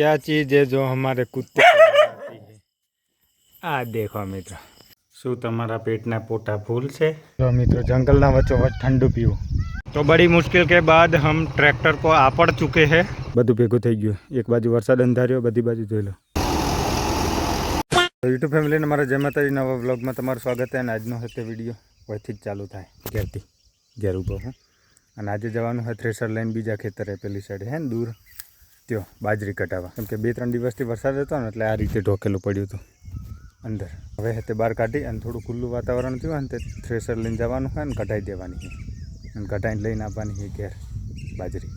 क्या चीज़ है जो हमारे कुत्ते को डराती है આ દેખો મિત્ર શું તમારા પેટના પોટા ફૂલ છે તો મિત્રો જંગલના વચ્ચોવચ ઠંડુ પીવું તો બડી મુશ્કેલ કે બાદ હમ ટ્રેક્ટર કો આપડ ચૂકે હે બધું ભેગું થઈ ગયું એક બાજુ વરસાદ અંધાર્યો બધી બાજુ જોઈ લો યુટ્યુબ ફેમિલીને મારા જય માતાજી નવા બ્લોગમાં તમારું સ્વાગત છે અને આજનો હતે વિડીયો વયથી જ ચાલુ થાય ઘેરથી ઘેર ઊભો હું અને આજે જવાનું હોય થ્રેસર લઈને બીજા ખેતરે પેલી સાઈડ હે ને દૂર ત્યો બાજરી કટાવવા કેમ કે બે ત્રણ દિવસથી વરસાદ હતો ને એટલે આ રીતે ઢોકેલું પડ્યું હતું અંદર. હવે તે બહાર કાઢી અને થોડું ખુલ્લું વાતાવરણ થયું અને તે થ્રેસર લઈને જવાનું હોય ને કઢાઈ દેવાની છે અને કઢાઈને લઈને આવવાની છે ઘેર બાજરી.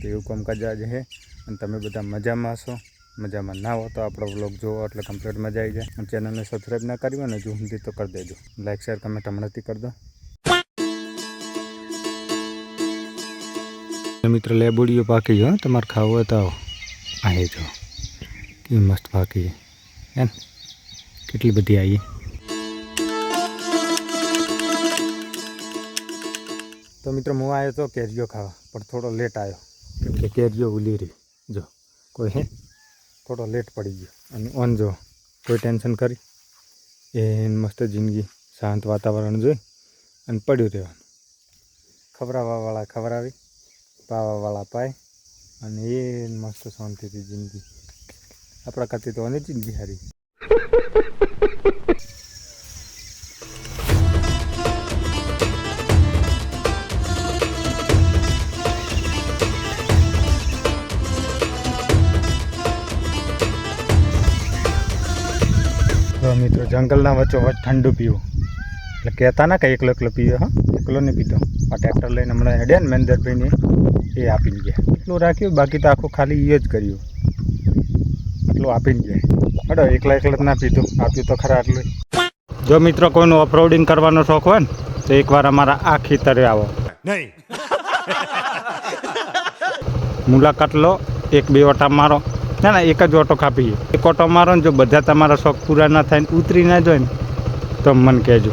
તો એવું કામકાજ આજે છે અને તમે બધા મજામાં હશો? મજામાં ના હો તો આપણો વ્લોગ જોવો એટલે કમ્પ્લીટ મજા આવી જાય. અને ચેનલને સબસ્ક્રાઈબ ના કરી હોય ને જો સુધી તો કરી દેજો. લાઇક શેર કમેન્ટ હમણાંથી કરી દો. મિત્ર લેબુડીઓ પાકી જો તમારે ખાવું હોય તો આવો. આ જો. કેવી મસ્ત પાકી. એમ. કેટલી બધી આવી તો મિત્રો, હું આવ્યો તો કેરીઓ ખાવા, પણ થોડો લેટ આવ્યો. કેમ કે કેરીઓ ઉલી રહી. જો, કોઈ હે? થોડો લેટ પડી ગયો. અને ઓન જો, કોઈ ટેન્શન કરી એ મસ્ત જિંદગી, શાંત વાતાવરણ જોઈ, અને પડ્યું રહેવાનું. ખવડાવવાવાળા ખવડાવી. પાય અને એ મસ્ત શાંતિથી જિંદગી. આપણા કરતી તો અને જિંદગી હારી. મિત્રો, જંગલના વચ્ચોવચ ઠંડુ પીવું. એટલે કહેતા ના કે એકલો એકલો પીવે, હા. એકલો નહીં પીતો. આ ટ્રેક્ટર લઈને હમણાં હેડ્યા ને મહેન્દ્રભાઈને એ આપીને ગયા. એટલું રાખ્યું બાકી તો આખું ખાલી એ જ કર્યું. એટલું આપીને ગયા. હડો એકલા એકલા જ ના પીધું. આપ્યું તો ખરા આટલું. જો મિત્રો કોઈનું ઓફરોડિંગ કરવાનો શોખ હોય ને તો એકવાર અમારા આ ખેતરે આવો. નહીં. મુલાકાત લો એક બે ઓટા મારો. ના ના એક જ ઓટો કાપીએ. એક ઓટો મારો ને જો બધા તમારા શોખ પૂરા ના થાય ને ઉતરી ના જાય ને તો મને કહેજો.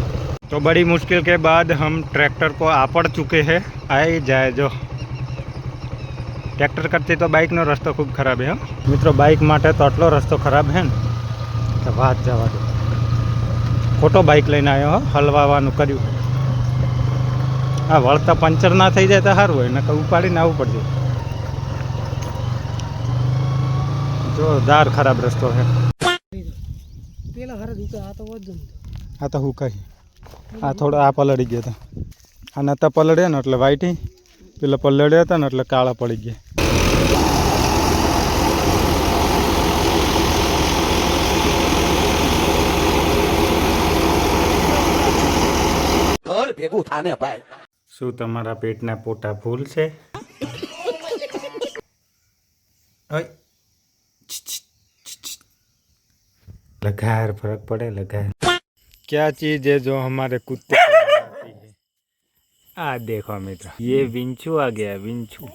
तो बड़ी मुश्किल के बाद हम ट्रैक्टर को आपड़ चुके हैं आ ही जाए जो ટ્રેક્ટર કરતી તો બાઇકનો રસ્તો ખૂબ ખરાબ હે મિત્રો બાઇક માટે તો આટલો રસ્તો ખરાબ હે ને કે વાત જવા દો. ખોટો બાઇક લઈને આવ્યો હો હલવાવાનું કર્યું. આ વળતા પંચર ના થઈ જાય તો સારું હોય નકર ઉપાડીને આવવું પડશે. જોરદાર ખરાબ રસ્તો છે પેલા હરદ આ તો વધુ આ તો હું કહી. આ થોડો આ પલળી ગયો હતો આ નતા પલળ્યા ને એટલે વાઈટી. પેલા પલળ્યા હતા ને એટલે કાળા પડી ગયા. ભેગું થાને ભાઈ. શું તમારા પેટના પોટા ફૂલ છે? ઓય. છી, છી, છી, છી. લગાર ફરક પડે લગાર क्या चीज है जो हमारे कुत्ते को डराती है आ देखो मित्र ये विंचू आ गया विंचू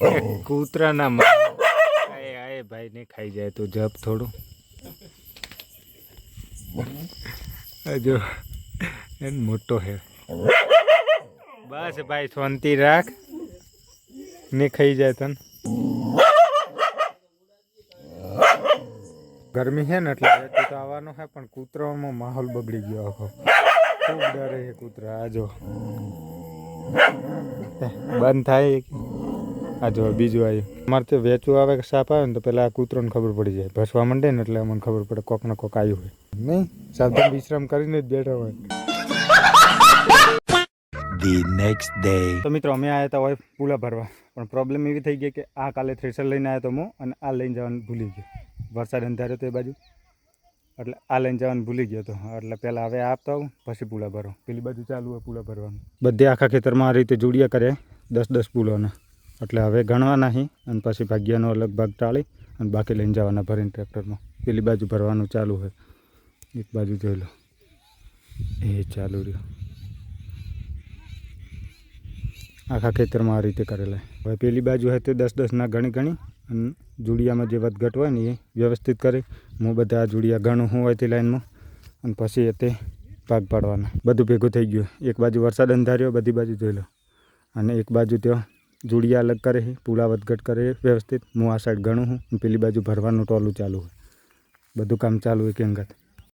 ए, कूतरा ना मार आए आए भाई ने खाई जाए तो जब थोड़ो આ જો એન મોટો હે બસ ભાઈ શાંતિ રાખ ને ખાઈ જાય તને ગરમી છે ને એટલે વેચી તો આવવાનો છે પણ કૂતરામાં માહોલ બગડી ગયો આખો. ખૂબ ડરે છે કૂતરા. આ જો. બંધ થાય આજો આ જો બીજું આવ્યું અમારે તો વેચવું આવે કે સાપ આવે ને તો પેલા આ કૂતરોને ખબર પડી જાય. ભસવા માંડે ને એટલે અમને ખબર પડે કોક ને કોક આવ્યું હોય. નહીં? સાધન વિશ્રામ કરીને જ બેઠા હોય. ધી નેક્સ્ટ ડે તો મિત્રો અમે આવ્યા હતા હોય પૂલા ભરવા. પણ પ્રોબ્લેમ એવી થઈ ગઈ કે આ કાલે થ્રેસર લઈને આવ્યો તો હું અને આ લઈને જવાનું ભૂલી ગયો. વરસાદ અંધાર્યો હતો એ બાજુ. એટલે આ લઈને જવાનું ભૂલી ગયો હતો એટલે પહેલાં હવે આપતા આવું, પછી પૂલા ભરો. પેલી બાજુ ચાલુ હોય પૂલા ભરવાનું. બધે આખા ખેતરમાં આ રીતે જોડિયા કરે. દસ દસ પૂલોના. એટલે હવે ગણવાના અહીં અને પછી ભાગ્યાનો અલગ ભાગ ટાળી, અને બાકી લઈને જવાના ભરીને ટ્રેક્ટરમાં. પેલી બાજુ ભરવાનું ચાલુ હોય. એક બાજુ જોઈ લો. એ ચાલુ રહ્યો. આખા ખેતરમાં આ રીતે કરેલા. હવે પેલી બાજુ હોય તે દસ દસના ગણી ગણી અને જુડિયામાં જે વધઘટ હોય ને એ વ્યવસ્થિત કરી. હું બધા આ જુડિયા ઘણું હું હોય તે લાઈનમાં. અને પછી તે ભાગ પાડવાના. બધું ભેગું થઈ ગયું. એક બાજુ વરસાદ અંધાર્યો, બધી બાજુ જોઈ લો. અને એક બાજુ ત્યાં જોડિયા અલગ કરે છે, પૂળા વધઘટ કરે વ્યવસ્થિત. હું આ સાઈડ ઘણું હું. પેલી બાજુ ભરવાનું ટોલું ચાલુ હોય. બધું કામ ચાલુ હોય કે અંગત.